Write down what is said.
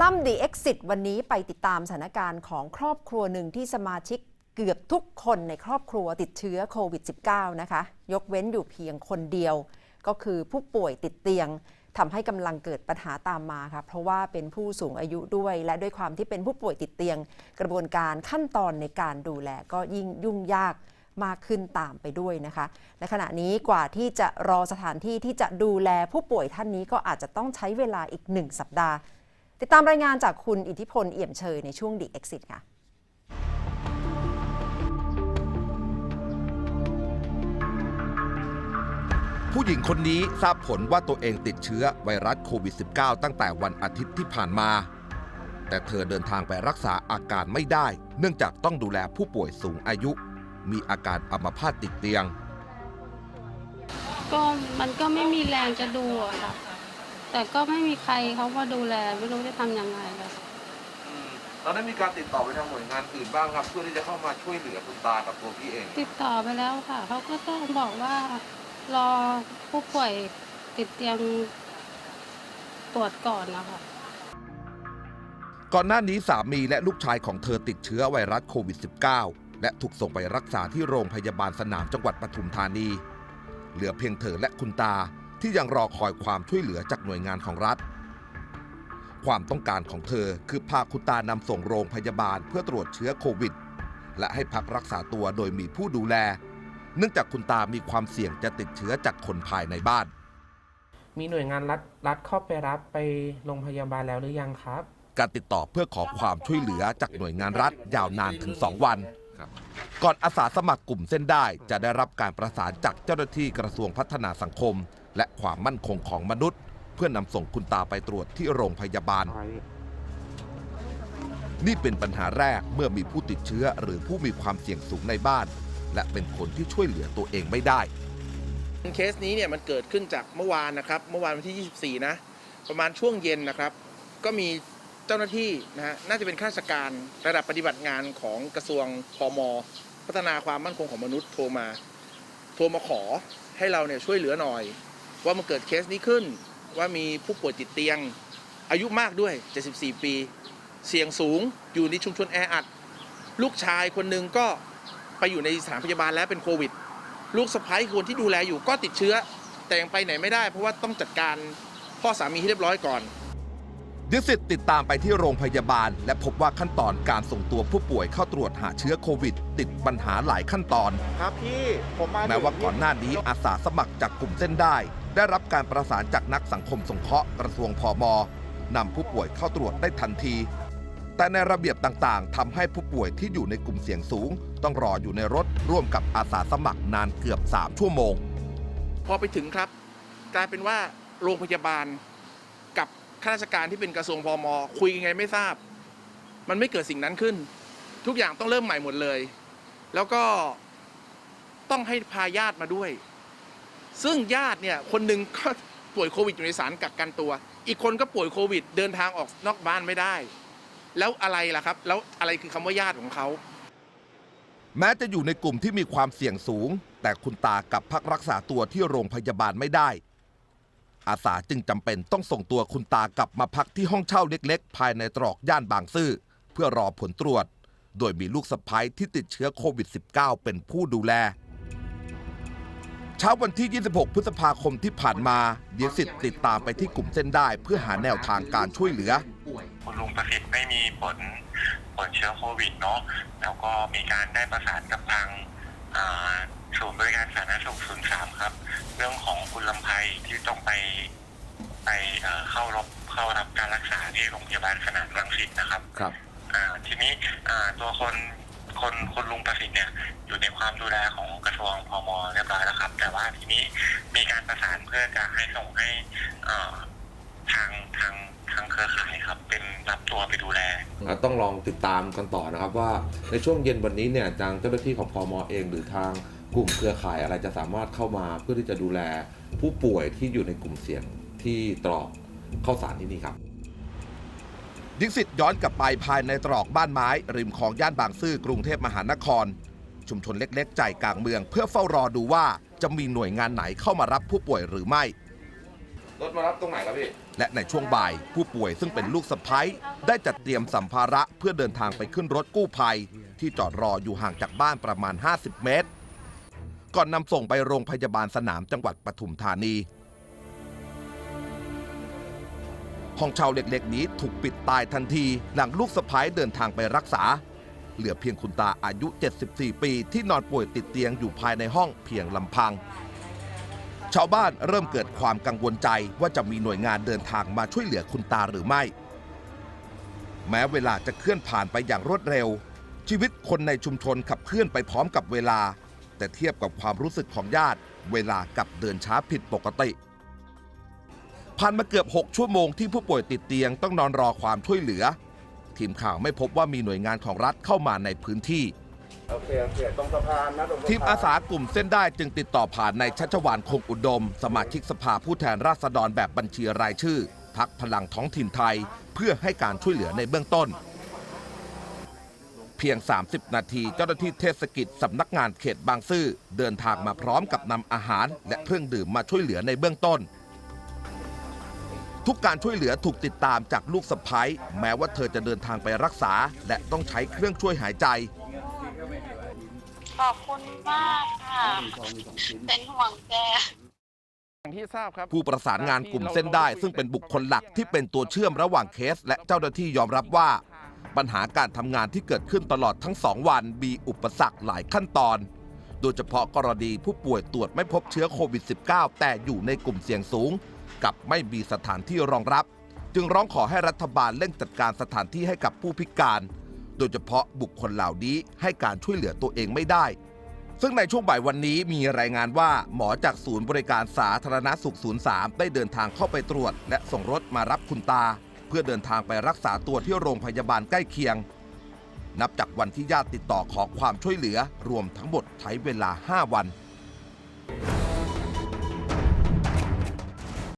ลัมน์ The Exit วันนี้ไปติดตามสถานการณ์ของครอบครัวหนึ่งที่สมาชิกเกือบทุกคนในครอบครัวติดเชื้อโควิด -19 นะคะ ยกเว้นอยู่เพียงคนเดียว ก็คือผู้ป่วยติดเตียงทำให้กำลังเกิดปัญหาตามมาค่ะ เพราะว่าเป็นผู้สูงอายุด้วย และด้วยความที่เป็นผู้ป่วยติดเตียง กระบวนการขั้นตอนในการดูแลก็ยิ่งยุ่งยากมากขึ้นตามไปด้วยนะคะ และขณะนี้กว่าที่จะรอสถานที่ที่จะดูแลผู้ป่วยท่านนี้ก็อาจจะต้องใช้เวลาอีกหนึ่งสัปดาห์ ติดตามรายงานจากคุณอิทธิพลเอี่ยมเชยในช่วง The Exit ค่ะผู้หญิงคนนี้ทราบผลว่าตัวเองติดเชื้อไวรัสโควิด -19 ตั้งแต่วันอาทิตย์ที่ผ่านมา แต่เธอเดินทางไปรักษาอาการไม่ได้ เนื่องจากต้องดูแลผู้ป่วยสูงอายุ มีอาการอัมพาตติดเตียง ก็มันก็ไม่มีแรงจะดูอะค่ะ แต่ก็ไม่มีใครเขามาดูแลไม่รู้จะทำยังไงเลยอืมเราได้มีการติดต่อไปทางหน่วยงานอื่นบ้างครับ เพื่อที่จะเข้ามาช่วยเหลือคุณตากับตัวพี่เอง ติดต่อไปแล้วค่ะเขาก็ต้องบอกว่ารอผู้ป่วยติดเตียงตรวจก่อนนะคะ ก่อนหน้านี้สามีและลูกชายของเธอติดเชื้อไวรัสโควิด -19 และถูกส่งไปรักษาที่โรงพยาบาลสนามจังหวัดปทุมธานี เหลือเพียงเธอและคุณตา ที่ยังรอคอยความช่วยเหลือจากหน่วยงานของรัฐ ความต้องการของเธอคือพาคุณตานำส่งโรงพยาบาลเพื่อตรวจเชื้อโควิด และให้พักรักษาตัวโดยมีผู้ดูแล เนื่องจากคุณตามีความเสี่ยงจะติดเชื้อจากคนภายในบ้าน มีหน่วยงานรัฐรัฐเข้าไปรับไปโรงพยาบาลแล้วหรือยังครับ การติดต่อเพื่อขอความช่วยเหลือจากหน่วยงานรัฐยาวนานถึง 2 วัน ก่อนอาสาสมัครกลุ่มเส้นได้จะได้รับการประสานจากเจ้าหน้าที่กระทรวงพัฒนาสังคม และความมั่นคงของมนุษย์ เพื่อนำส่งคุณตาไปตรวจที่โรงพยาบาล นี่เป็นปัญหาแรกเมื่อมีผู้ติดเชื้อหรือผู้มีความเสี่ยงสูงในบ้าน และเป็นคนที่ช่วยเหลือตัวเองไม่ได้ เคสนี้เนี่ยมันเกิดขึ้นจากเมื่อวานนะครับเมื่อวานวันที่ 24 นะ ประมาณช่วงเย็นนะครับ ก็มีเจ้าหน้าที่นะฮะน่าจะเป็นข้าราชการระดับปฏิบัติงานของกระทรวงพมพัฒนาความมั่นคงของมนุษย์โทรมา โทรมาขอให้เราเนี่ยช่วยเหลือหน่อย ว่ามันเกิดเคสนี้ขึ้น ว่ามีผู้ป่วยติดเตียง อายุมากด้วย 74 ปี เสี่ยงสูงอยู่ในชุมชนแออัด ลูกชายคนหนึ่งก็ไปอยู่ในสถานพยาบาลแล้วเป็นโควิด ลูกสะพ้ายคนที่ดูแลอยู่ก็ติดเชื้อ แต่ยังไปไหนไม่ได้เพราะว่าต้องจัดการพ่อสามีให้เรียบร้อยก่อนดิสิตติดตามไปที่โรงพยาบาล และพบว่าขั้นตอนการส่งตัวผู้ป่วยเข้าตรวจหาเชื้อโควิด ติดปัญหาหลายขั้นตอน ครับพี่ผมมาแม้ว่าก่อนหน้านี้อาสาสมัครจากกลุ่มเส้นได้ ได้รับการประสานจากนักสังคมสงเคราะห์กระทรวงพมนำผู้ป่วยเข้าตรวจได้ทันที แต่ในระเบียบต่างๆทำให้ผู้ป่วยที่อยู่ในกลุ่มเสี่ยงสูง ต้องรออยู่ในรถร่วมกับอาสาสมัครนานเกือบ 3 ชั่วโมง พอไปถึงครับ กลายเป็นว่าโรงพยาบาลกับข้าราชการที่เป็นกระทรวงพมคุยยังไงไม่ทราบ มันไม่เกิดสิ่งนั้นขึ้น ทุกอย่างต้องเริ่มใหม่หมดเลย แล้วก็ต้องให้พาญาติมาด้วย ซึ่งญาติเนี่ยคนหนึ่งก็ป่วยโควิดอยู่ในสารกักกันตัว อีกคนก็ป่วยโควิด เดินทางออกนอกบ้านไม่ได้ แล้วอะไรล่ะครับ แล้วอะไรคือคำว่าญาติของเขา แม้จะอยู่ในกลุ่มที่มีความเสี่ยงสูง แต่คุณตากลับพักรักษาตัวที่โรงพยาบาลไม่ได้ อาสาจึงจำเป็นต้องส่งตัวคุณตากลับมาพักที่ห้องเช่าเล็กๆ ภายในตรอกย่านบางซื่อ เพื่อรอผลตรวจ โดยมีลูกสะพ้ยที่ติดเชื้อโควิด -19 เป็นผู้ดูแล เช้าวันที่ 26 พฤษภาคมที่ผ่านมาเดียสิทธิ์ติดตามไปที่กลุ่มเส้นได้ เพื่อหาแนวทางการช่วยเหลือ คุณลุงประสิทธิ์ไม่มีผลผลเชื้อโควิดเนาะแล้วก็มีการได้ประสานกับทางอ่าศูนย์บริการสาธารณสุขศูนย์สามครับ เรื่องของคุณลำไพที่ต้องไปไปเอ่อเข้ารับเข้ารับการรักษาที่โรงพยาบาลขนาดรังสิตนะครับ ครับ อ่าทีนี้อ่าตัวคน คนคนลุงประสิทธิ์เนี่ยอยู่ในความดูแลของกระทรวงพมเรียบร้อยแล้วครับ แต่ว่าทีนี้มีการประสานเพื่อจะให้ส่งให้อ่าทางทางทางเครือข่ายครับ เป็นรับตัวไปดูแลต้องลองติดตามกันต่อนะครับว่าในช่วงเย็นวันนี้เนี่ยทางเจ้าหน้าที่ของพมเองหรือทางกลุ่มเครือข่ายอะไรจะสามารถเข้ามาเพื่อที่จะดูแลผู้ป่วยที่อยู่ในกลุ่มเสี่ยงที่ตรอกเข้าสารที่นี่ครับ ดิสิตย้อนกลับไปภายในตรอกบ้านไม้ ริมคลองย่านบางซื่อกรุงเทพมหานคร ชุมชนเล็กๆ ใจกลางเมือง เพื่อเฝ้ารอดูว่าจะมีหน่วยงานไหนเข้ามารับผู้ป่วยหรือไม่ รถมารับตรงไหนครับพี่ และในช่วงบ่ายผู้ป่วยซึ่งเป็นลูกสะพ้ยได้จัดเตรียมสัมภาระเพื่อเดินทางไปขึ้นรถกู้ภัย ที่จอดรออยู่ห่างจากบ้านประมาณ 50 เมตร ก่อนนำส่งไปโรงพยาบาลสนามจังหวัดปทุมธานี ห้องเช่าเล็กๆนี้ถูกปิดตายทันที หลังลูกสะพ้ายเดินทางไปรักษา เหลือเพียงคุณตาอายุ 74 ปีที่นอนป่วยติดเตียงอยู่ภายในห้องเพียงลำพัง ชาวบ้านเริ่มเกิดความกังวลใจว่าจะมีหน่วยงานเดินทางมาช่วยเหลือคุณตาหรือไม่ แม้เวลาจะเคลื่อนผ่านไปอย่างรวดเร็ว ชีวิตคนในชุมชนขับเคลื่อนไปพร้อมกับเวลา แต่เทียบกับความรู้สึกของญาติ เวลากับเดินช้าผิดปกติ ผ่านมาเกือบ 6 ชั่วโมงที่ผู้ป่วยติดเตียงต้องนอนรอความช่วยเหลือ ทีมข่าวไม่พบว่ามีหน่วยงานของรัฐเข้ามาในพื้นที่ โอเคโอเคตรงสะพานนะตรงสะพานทีมอาสากลุ่มเส้นได้จึงติดต่อผ่านในายชัชวานคงอุดม สมาชิกสภาผู้แทนราษฎรแบบบัญชีรายชื่อ พักพลังท้องถิ่นไทย เพื่อให้การช่วยเหลือในเบื้องต้น เพียง 30 นาทีเจ้าหน้าที่เทศกิจสำนักงานเขตบางซื่อเดินทางมาพร้อมกับนำอาหารและเครื่องดื่มมาช่วยเหลือในเบื้องต้น ทุกการช่วยเหลือถูกติดตามจากลูกสะพ้ยแม้ว่าเธอจะเดินทางไปรักษา และต้องใช้เครื่องช่วยหายใจ ขอบคุณมากค่ะ เป็นห่วงแก อย่างที่ทราบครับผู้ประสานงานกลุ่มเส้นได้ ซึ่งเป็นบุคคลหลักที่เป็นตัวเชื่อมระหว่างเคส และเจ้าหน้าที่ยอมรับว่า ปัญหาการทำงานที่เกิดขึ้นตลอดทั้งสองวันมีอุปสรรคหลายขั้นตอน โดยเฉพาะกรณีผู้ป่วยตรวจไม่พบเชื้อโควิด -19 แต่อยู่ในกลุ่มเสี่ยงสูง กับไม่มีสถานที่รองรับ จึงร้องขอให้รัฐบาลเร่งจัดการสถานที่ให้กับผู้พิการ โดยเฉพาะบุคคลเหล่านี้ให้การช่วยเหลือตัวเองไม่ได้ ซึ่งในช่วงบ่ายวันนี้มีรายงานว่าหมอจากศูนย์บริการสาธารณสุข03ได้เดินทางเข้าไปตรวจ และส่งรถมารับคุณตา เพื่อเดินทางไปรักษาตัวที่โรงพยาบาลใกล้เคียง นับจากวันที่ญาติติดต่อขอความช่วยเหลือรวมทั้งหมดใช้เวลา 5 วัน